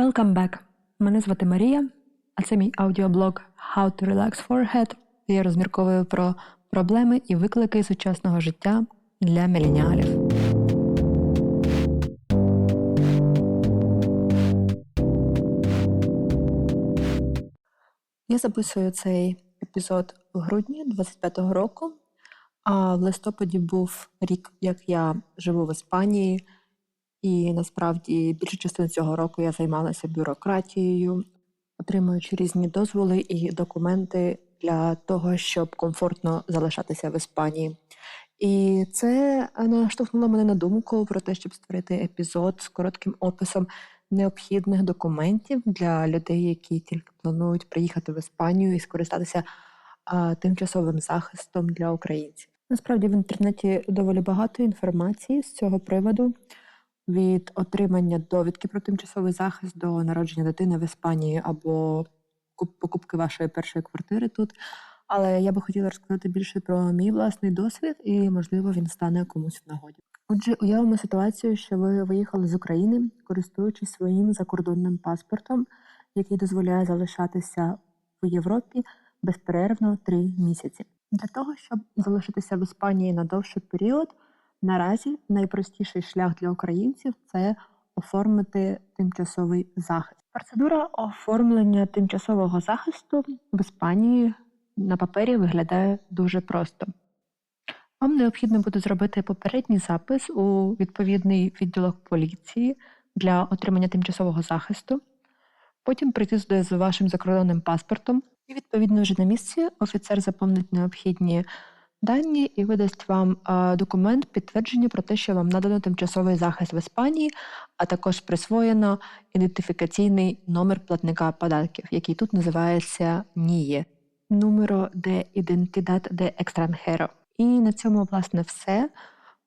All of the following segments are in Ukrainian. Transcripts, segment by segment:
Welcome back! Мене звати Марія, а це мій аудіоблог How to Relax Forehead, де я розмірковую про проблеми і виклики сучасного життя для міленіалів. Я записую цей епізод в грудні 25-го року, а в листопаді був рік, як я живу в Іспанії, і насправді більшу частину цього року я займалася бюрократією, отримуючи різні дозволи і документи для того, щоб комфортно залишатися в Іспанії. І це е, наштовхнуло мене на думку про те, щоб створити епізод з коротким описом необхідних документів для людей, які тільки планують приїхати в Іспанію і скористатися а, тимчасовим захистом для українців. Насправді в інтернеті доволі багато інформації з цього приводу. Від отримання довідки про тимчасовий захист до народження дитини в Іспанії або покупки вашої першої квартири тут. Але я би хотіла розказати більше про мій власний досвід, і можливо він стане комусь в нагоді. Отже, уявимо ситуацію, що ви виїхали з України, користуючись своїм закордонним паспортом, який дозволяє залишатися в Європі безперервно три місяці. Для того, щоб залишитися в Іспанії на довший період, наразі найпростіший шлях для українців це оформити тимчасовий захист. Процедура оформлення тимчасового захисту в Іспанії на папері виглядає дуже просто. Вам необхідно буде зробити попередній запис у відповідний відділок поліції для отримання тимчасового захисту, потім прийти сюди з вашим закордонним паспортом, і відповідно вже на місці офіцер заповнить необхідні дані і видасть вам документ підтвердження про те, що вам надано тимчасовий захист в Іспанії, а також присвоєно ідентифікаційний номер платника податків, який тут називається НІЄ Numero de Identidad de Extranjero. І на цьому, власне, все.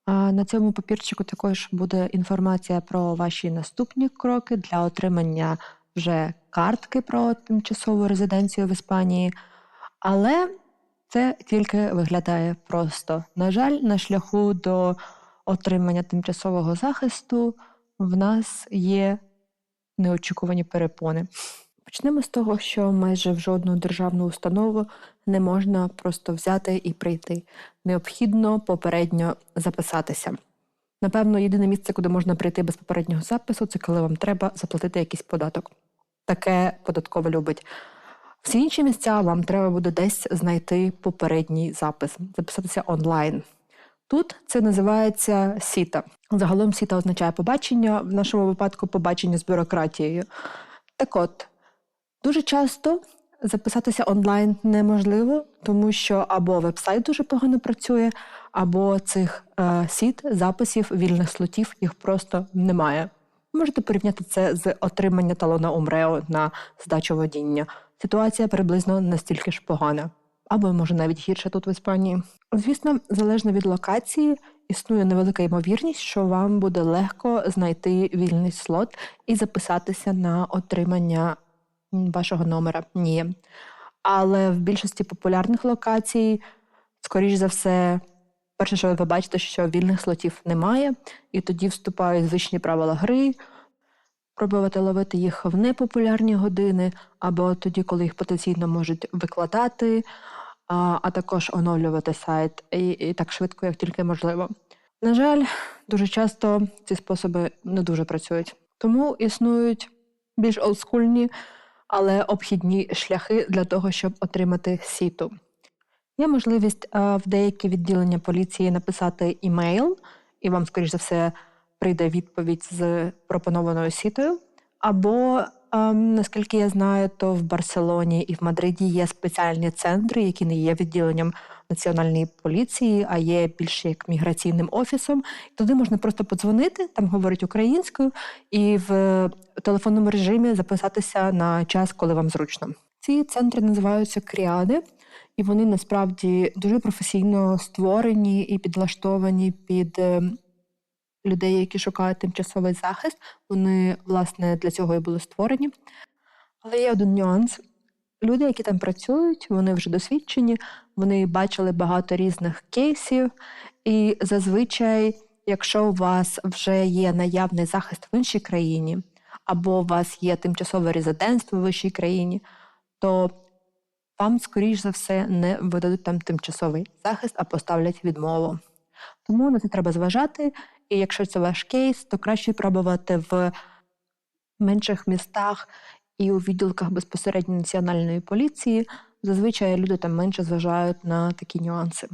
На цьому папірчику також буде інформація про ваші наступні кроки для отримання вже картки про тимчасову резиденцію в Іспанії. Але це тільки виглядає просто. На жаль, на шляху до отримання тимчасового захисту в нас є неочікувані перепони. Почнемо з того, що майже в жодну державну установу не можна просто взяти і прийти. Необхідно попередньо записатися. Напевно, єдине місце, куди можна прийти без попереднього запису, це коли вам треба заплатити якийсь податок. Таке податково любить. Всі інші місця вам треба буде десь знайти попередній запис, записатися онлайн. Тут це називається сіта. Загалом сіта означає побачення, в нашому випадку побачення з бюрократією. Так от, Дуже часто записатися онлайн неможливо, тому що або вебсайт дуже погано працює, або цих е, сіт, записів, вільних слотів їх просто немає. Можете порівняти це з отримання талона Умрео на здачу водіння. Ситуація приблизно настільки ж погана, або може навіть гірше тут в Іспанії. Звісно, залежно від локації, існує невелика ймовірність, що вам буде легко знайти вільний слот і записатися на отримання вашого номера. Ні. Але в більшості популярних локацій, скоріш за все, перше, що ви побачите, що вільних слотів немає, і тоді вступають звичні правила гри, пробувати ловити їх в непопулярні години, або тоді, коли їх потенційно можуть викладати, а, а також оновлювати сайт і, і так швидко, як тільки можливо. На жаль, дуже часто ці способи не дуже працюють. Тому існують більш олдскульні але обхідні шляхи для того, щоб отримати сіту. Є можливість в деякі відділення поліції написати імейл, і вам, скоріш за все, прийде відповідь з пропонованою сітою. Або, наскільки я знаю, то в Барселоні і в Мадриді є спеціальні центри, які не є відділенням національної поліції, а є більше як міграційним офісом. Туди можна просто подзвонити, там говорять українською, і в телефонному режимі записатися на час, коли вам зручно. Ці центри називаються кріади, і вони насправді дуже професійно створені і підлаштовані під е, людей, які шукають тимчасовий захист. Вони, власне, для цього і були створені. Але є один нюанс. Люди, які там працюють, вони вже досвідчені, вони бачили багато різних кейсів, і зазвичай, якщо у вас вже є наявний захист в іншій країні, або у вас є тимчасове резидентство в вищій країні, то вам, скоріш за все, не видадуть там тимчасовий захист, а поставлять відмову. Тому на це треба зважати. І якщо це ваш кейс, то краще пробувати в менших містах і у відділках безпосередньо національної поліції. Зазвичай люди там менше зважають на такі нюанси.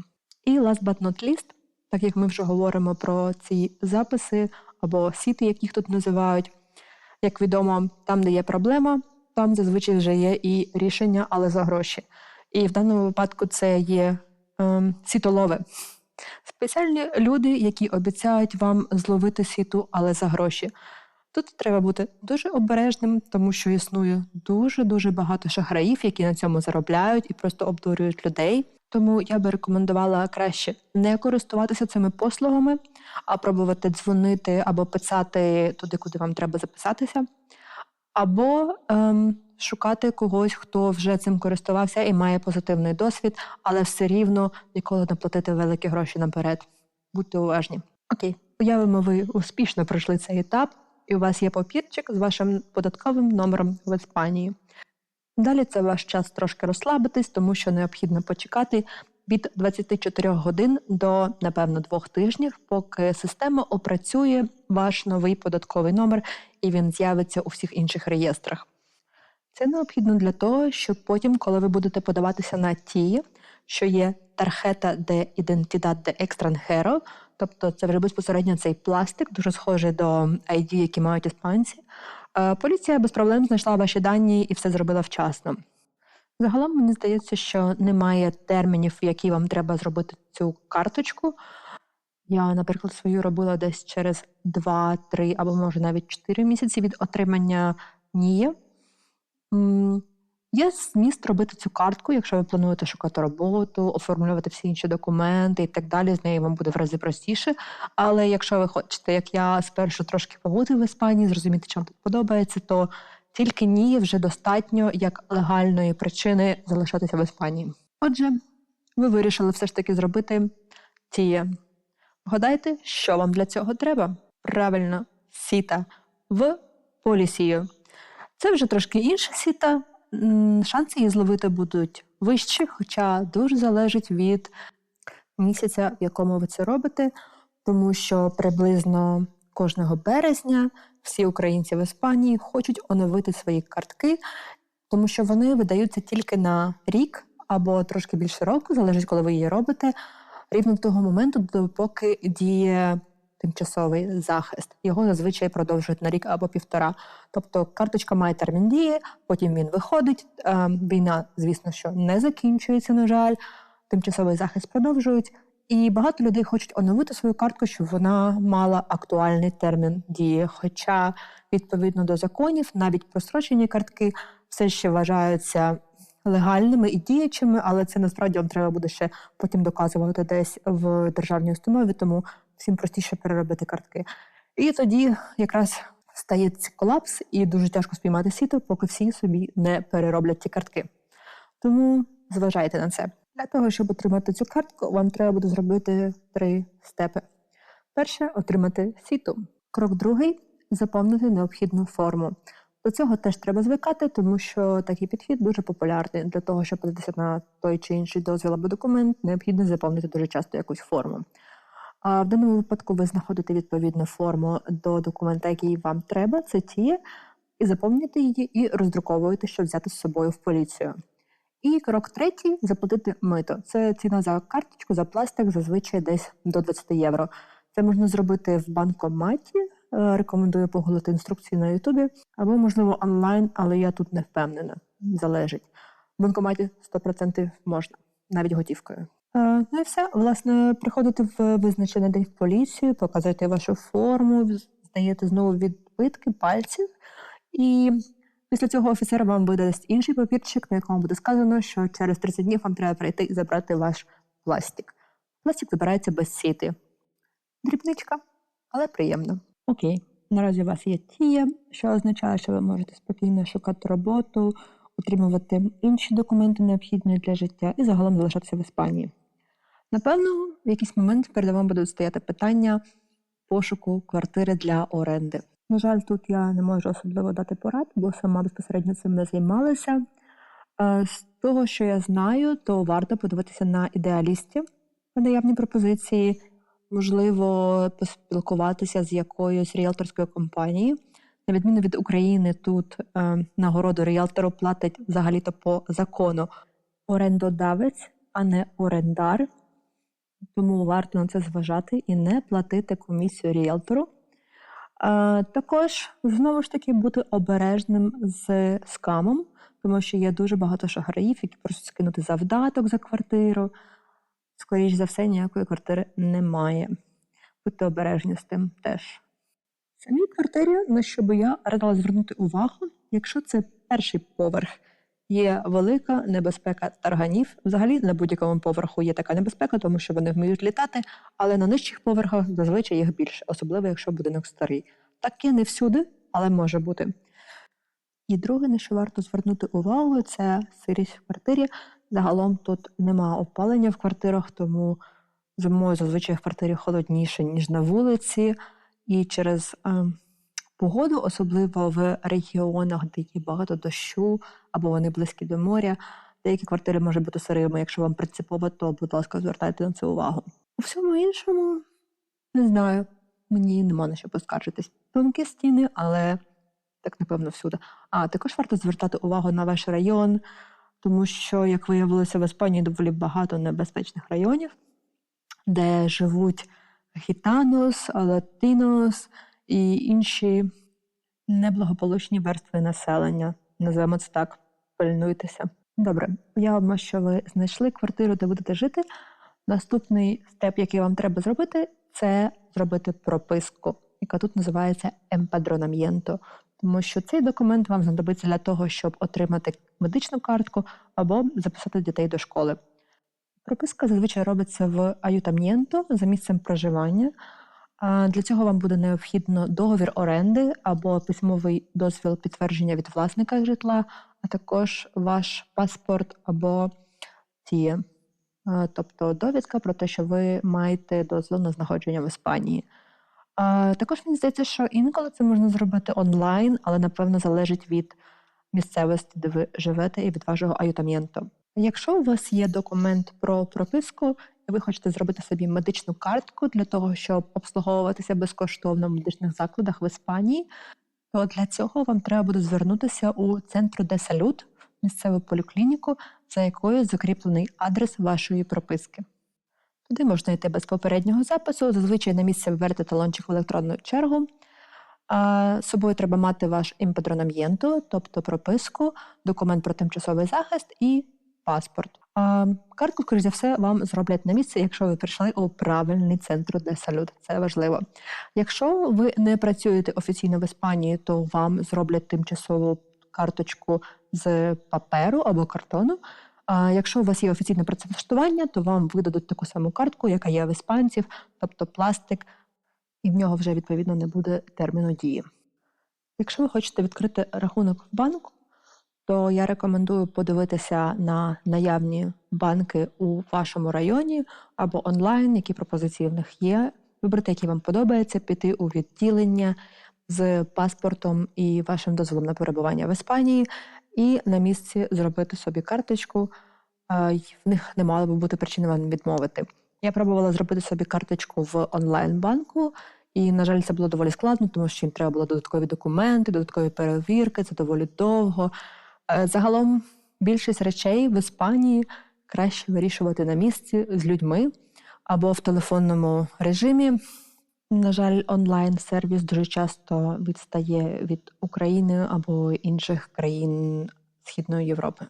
І last but not least, так як ми вже говоримо про ці записи або сіти, як їх тут називають, як відомо, там, де є проблема, там зазвичай вже є і рішення, але за гроші. І в даному випадку це є ем, сітолови. Спеціальні люди, які обіцяють вам зловити сіту, але за гроші. Тут треба бути дуже обережним, тому що існує дуже дуже багато шахраїв, які на цьому заробляють і просто обдурюють людей. Тому я би рекомендувала краще не користуватися цими послугами, а пробувати дзвонити або писати туди, куди вам треба записатися, або ем, шукати когось, хто вже цим користувався і має позитивний досвід, але все рівно ніколи не платити великі гроші наперед. Будьте уважні. Окей, уявимо, ви успішно пройшли цей етап, і у вас є папірчик з вашим податковим номером в Іспанії. Далі це ваш час трошки розслабитись, тому що необхідно почекати від 24 годин до, напевно, двох тижнів, поки система опрацює ваш новий податковий номер і він з'явиться у всіх інших реєстрах. Це необхідно для того, щоб потім, коли ви будете подаватися на ті, що є тархета де ідентидад де екстранхеро, тобто це вже безпосередньо цей пластик, дуже схожий до ID, які мають іспанці. Е, Поліція без проблем знайшла ваші дані і все зробила вчасно. Загалом мені здається, що немає термінів, в які вам треба зробити цю карточку. Я, наприклад, свою робила десь через 2-3 або може навіть 4 місяці від отримання НІЄ. Є зміст робити цю картку, якщо ви плануєте шукати роботу, оформлювати всі інші документи і так далі. З нею вам буде в рази простіше. Але якщо ви хочете, як я спершу трошки побути в Іспанії, зрозуміти, чи вам тут подобається, то тільки ні вже достатньо як легальної причини залишатися в Іспанії. Отже, ви вирішили все ж таки зробити тіє. Вгадайте, що вам для цього треба? Правильно, сіта в полісію. Це вже трошки інша сіта. Шанси її зловити будуть вищі, хоча дуже залежить від місяця, в якому ви це робите, тому що приблизно кожного березня всі українці в Іспанії хочуть оновити свої картки, тому що вони видаються тільки на рік або трошки більше року, залежить, коли ви її робите, рівно до того моменту, допоки діє тимчасовий захист. Його зазвичай продовжують на рік або півтора. Тобто карточка має термін дії, потім він виходить. Е, Війна, звісно, що не закінчується, на жаль. Тимчасовий захист продовжують. І багато людей хочуть оновити свою картку, щоб вона мала актуальний термін дії. Хоча, відповідно до законів, навіть просрочені картки все ще вважаються легальними і діячими, але це насправді вам треба буде ще потім доказувати десь в державній установі, тому всім простіше переробити картки. І тоді якраз стається колапс, і дуже тяжко спіймати сіто, поки всі собі не перероблять ті картки. Тому зважайте на це. Для того, щоб отримати цю картку, вам треба буде зробити три степи. Перше отримати сіту. Крок другий заповнити необхідну форму. До цього теж треба звикати, тому що такий підхід дуже популярний. Для того, щоб податися на той чи інший дозвіл або документ, необхідно заповнити дуже часто якусь форму. А в даному випадку ви знаходите відповідну форму до документа, який вам треба, це ті, і заповнюєте її і роздруковуєте, щоб взяти з собою в поліцію. І крок третій заплатити мито. Це ціна за карточку, за пластик, зазвичай десь до 20 євро. Це можна зробити в банкоматі. е, Рекомендую погуглити інструкції на Ютубі, або, можливо, онлайн, але я тут не впевнена. Залежить. В банкоматі 100% можна, навіть готівкою. Е, Ну і все. Власне, приходите в визначений день в поліцію, показуєте вашу форму, здаєте знову відбитки пальців, і після цього офіцер вам видасть інший папірчик, на якому буде сказано, що через 30 днів вам треба прийти і забрати ваш пластик. Пластик забирається без сіти. Дрібничка, але приємно. Окей, наразі у вас є тія, що означає, що ви можете спокійно шукати роботу, отримувати інші документи, необхідні для життя, і загалом залишатися в Іспанії. Напевно, в якийсь момент перед вами будуть стояти питання пошуку квартири для оренди. На жаль, тут я не можу особливо дати порад, бо сама безпосередньо цим не займалася. Е, З того, що я знаю, то варто подивитися на ідеалістів по наявні пропозиції, можливо, поспілкуватися з якоюсь ріелторською компанією. На відміну від України, тут е, нагороду ріелтору платить взагалі-то по закону орендодавець, а не орендар. Тому варто на це зважати і не платити комісію ріелтору. Е, також знову ж таки бути обережним з скамом, тому що є дуже багато шахраїв, які просять скинути завдаток за квартиру. Скоріше за все, ніякої квартири немає. Будьте обережні з тим теж. Самій квартирі, на що би я радила звернути увагу, якщо це перший поверх, є велика небезпека тарганів. Взагалі на будь-якому поверху є така небезпека, тому що вони вміють літати, але на нижчих поверхах зазвичай їх більше, особливо якщо будинок старий. Таке не всюди, але може бути. І друге, на що варто звернути увагу, це сирість в квартирі. Загалом тут нема опалення в квартирах, тому зимою зазвичай в квартирі холодніше, ніж на вулиці. І через е, погоду, особливо в регіонах, де є багато дощу або вони близькі до моря, деякі квартири можуть бути сирими. Якщо вам принципово, то, будь ласка, звертайте на це увагу. У всьому іншому, не знаю, мені нема на що поскаржитись. Тонкі стіни, але так напевно всюди. А також варто звертати увагу на ваш район, тому що, як виявилося, в Іспанії доволі багато небезпечних районів, де живуть гітанос, латинос і інші неблагополучні верстви населення. Називаємо це так, пильнуйтеся. Добре, уявимо, що ви знайшли квартиру, де будете жити. Наступний степ, який вам треба зробити, це зробити прописку, яка тут називається емпадронам'єнто. Тому що цей документ вам знадобиться для того, щоб отримати медичну картку або записати дітей до школи. Прописка зазвичай робиться в аютам'єнто за місцем проживання. Для цього вам буде необхідно договір оренди або письмовий дозвіл підтвердження від власника житла, а також ваш паспорт або дія, тобто довідка про те, що ви маєте дозвіл на знаходження в Іспанії. Також мені здається, що інколи це можна зробити онлайн, але напевно залежить від місцевості, де ви живете, і від вашого аютам'єнто. Якщо у вас є документ про прописку, ви хочете зробити собі медичну картку для того, щоб обслуговуватися безкоштовно в медичних закладах в Іспанії, то для цього вам треба буде звернутися у центру де салют, місцеву поліклініку, за якою закріплений адрес вашої прописки. Туди можна йти без попереднього запису. Зазвичай на місце виберете талончик в електронну чергу. З собою треба мати ваш імпедронам'єнто, тобто прописку, документ про тимчасовий захист і паспорт. А, картку, скоріш за все, вам зроблять на місці, якщо ви прийшли у правильний центр де салют. Це важливо. Якщо ви не працюєте офіційно в Іспанії, то вам зроблять тимчасову карточку з паперу або картону. А якщо у вас є офіційне працевлаштування, то вам видадуть таку саму картку, яка є в іспанців, тобто пластик, і в нього вже відповідно не буде терміну дії. Якщо ви хочете відкрити рахунок в банку, то я рекомендую подивитися на наявні банки у вашому районі або онлайн, які пропозиції в них є. Вибрати, який вам подобається, піти у відділення з паспортом і вашим дозволом на перебування в Іспанії, і на місці зробити собі карточку. В них не мало би бути причини вам відмовити. Я пробувала зробити собі карточку в онлайн-банку, і, на жаль, це було доволі складно, тому що їм треба було додаткові документи, додаткові перевірки, це доволі довго. Е, загалом більшість речей в Іспанії краще вирішувати на місці з людьми або в телефонному режимі. На жаль, онлайн-сервіс дуже часто відстає від України або інших країн Східної Європи.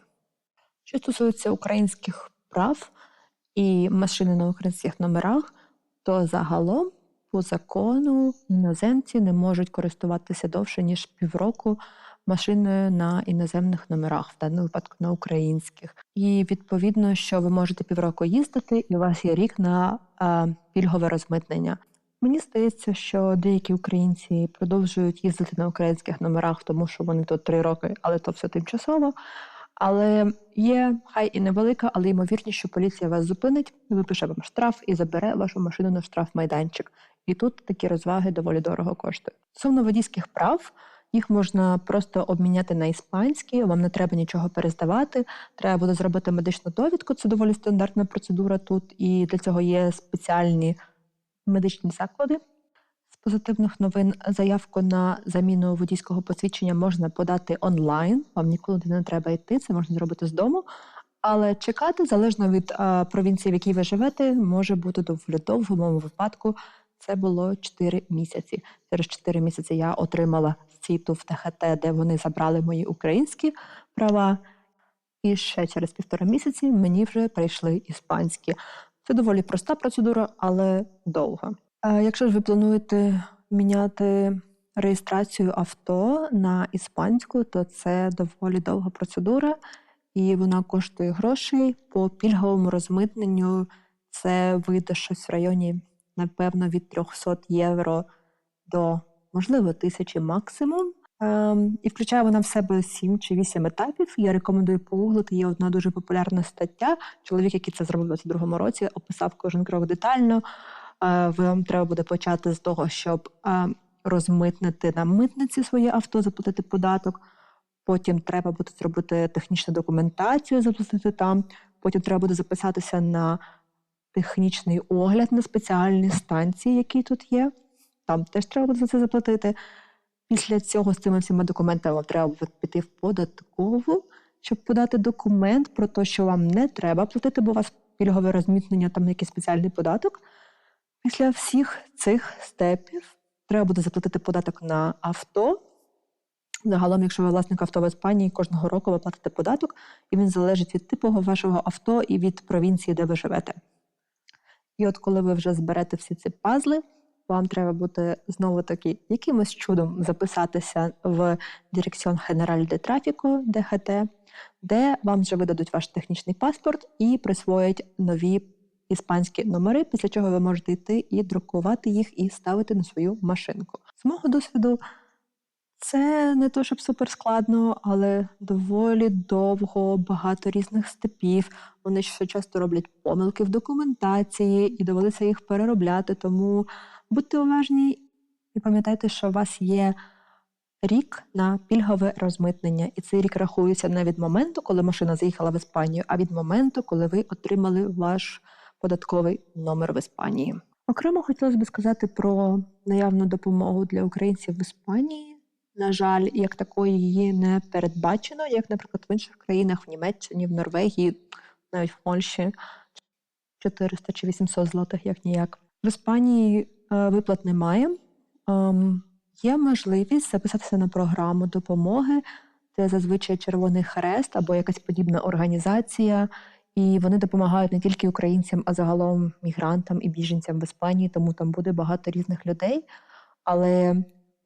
Що стосується українських прав і машини на українських номерах, то загалом по закону іноземці не можуть користуватися довше ніж півроку машиною на іноземних номерах, в даному випадку на українських. І відповідно, що ви можете півроку їздити, і у вас є рік на пільгове розмитнення. Мені здається, що деякі українці продовжують їздити на українських номерах, тому що вони тут три роки, але то все тимчасово. Але є хай і невелика, але ймовірність, що поліція вас зупинить, випише вам штраф і забере вашу машину на штраф майданчик. І тут такі розваги доволі дорого коштують. Стосовно водійських прав, їх можна просто обміняти на іспанські, вам не треба нічого перездавати. Треба буде зробити медичну довідку. Це доволі стандартна процедура тут, і для цього є спеціальні медичні заклади. З позитивних новин заявку на заміну водійського посвідчення можна подати онлайн. Вам нікуди не треба йти, це можна зробити з дому. Але чекати залежно від провінції, в якій ви живете, може бути доволі довго. В випадку це було 4 місяці. Через 4 місяці я отримала сіту в ТХТ, де вони забрали мої українські права. І ще через півтора місяці мені вже прийшли іспанські. Це доволі проста процедура, але довга. Якщо ж ви плануєте міняти реєстрацію авто на іспанську, то це доволі довга процедура, і вона коштує грошей. По пільговому розмитненню це вийде щось в районі, напевно, від 300 євро до, можливо, тисячі максимум. Ем, і включає вона в себе 7 чи 8 етапів. Я рекомендую погуглити. Є одна дуже популярна стаття. Чоловік, який це зробив у 22-му році, описав кожен крок детально. Е, Вам треба буде почати з того, щоб е, розмитнити на митниці своє авто, заплатити податок. Потім треба буде зробити технічну документацію, заплатити там. Потім треба буде записатися на технічний огляд на спеціальні станції, які тут є. Там теж треба буде за це заплатити. Після цього з цими всіма документами треба буде піти в податкову, щоб подати документ про те, що вам не треба платити, бо у вас пільгове розмітнення, там якийсь спеціальний податок. Після всіх цих степів треба буде заплатити податок на авто. Загалом, якщо ви власник авто в Іспанії, кожного року ви платите податок, і він залежить від типу вашого авто і від провінції, де ви живете. І от коли ви вже зберете всі ці пазли, вам треба буде знову таки якимось чудом записатися в Дирекціон Генераль де Трафіко ДГТ, де вам вже видадуть ваш технічний паспорт і присвоять нові іспанські номери, після чого ви можете йти і друкувати їх і ставити на свою машинку. З мого досвіду, це не то, щоб супер складно, але доволі довго, багато різних степів. Вони ще часто роблять помилки в документації і довелося їх переробляти. Тому будьте уважні і пам'ятайте, що у вас є рік на пільгове розмитнення, і цей рік рахується не від моменту, коли машина заїхала в Іспанію, а від моменту, коли ви отримали ваш податковий номер в Іспанії. Окремо хотілося б сказати про наявну допомогу для українців в Іспанії. На жаль, як такої її не передбачено, як, наприклад, в інших країнах, в Німеччині, в Норвегії, навіть в Польщі 400 чи 800 злотих, як ніяк. В Іспанії е, виплат немає. Ем, є можливість записатися на програму допомоги. Це зазвичай Червоний Хрест або якась подібна організація. І вони допомагають не тільки українцям, а загалом мігрантам і біженцям в Іспанії, тому там буде багато різних людей. Але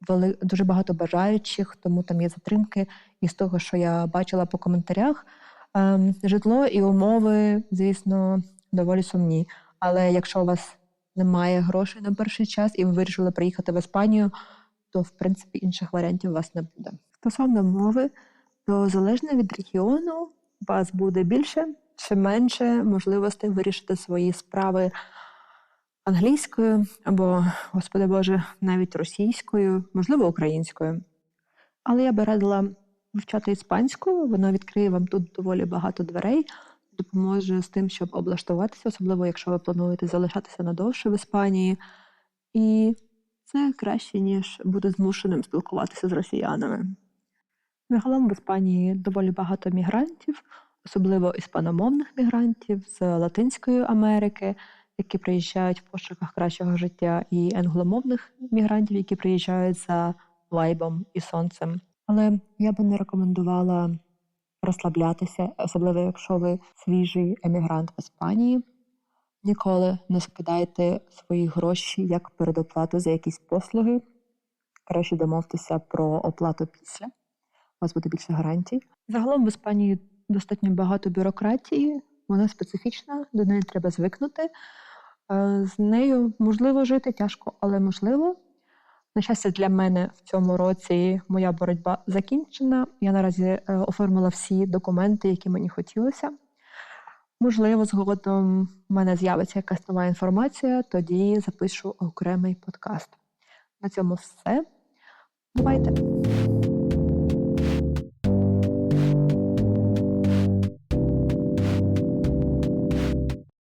вели дуже багато бажаючих, тому там є затримки. І з того, що я бачила по коментарях, ем, житло і умови, звісно, доволі сумні. Але якщо у вас немає грошей на перший час і ви вирішили приїхати в Іспанію, то в принципі інших варіантів у вас не буде. Стосовно мови, то залежно від регіону, у вас буде більше чи менше можливостей вирішити свої справи англійською або, господи Боже, навіть російською, можливо, українською. Але я би радила вивчати іспанську, вона відкриє вам тут доволі багато дверей, допоможе з тим, щоб облаштуватися, особливо якщо ви плануєте залишатися надовше в Іспанії. І це краще, ніж бути змушеним спілкуватися з росіянами. Загалом в Іспанії доволі багато мігрантів, особливо іспаномовних мігрантів з Латинської Америки, які приїжджають в пошуках кращого життя, і англомовних мігрантів, які приїжджають за вайбом і сонцем. Але я би не рекомендувала розслаблятися, особливо якщо ви свіжий емігрант в Іспанії. Ніколи не скидайте свої гроші як передоплату за якісь послуги. Краще домовтеся про оплату після. У вас буде більше гарантій. Загалом в Іспанії достатньо багато бюрократії, вона специфічна, до неї треба звикнути. Е, З нею можливо жити тяжко, але можливо. На щастя, для мене в цьому році моя боротьба закінчена. Я наразі е, оформила всі документи, які мені хотілося. Можливо, згодом в мене з'явиться якась нова інформація, тоді запишу окремий подкаст. На цьому все. Бувайте!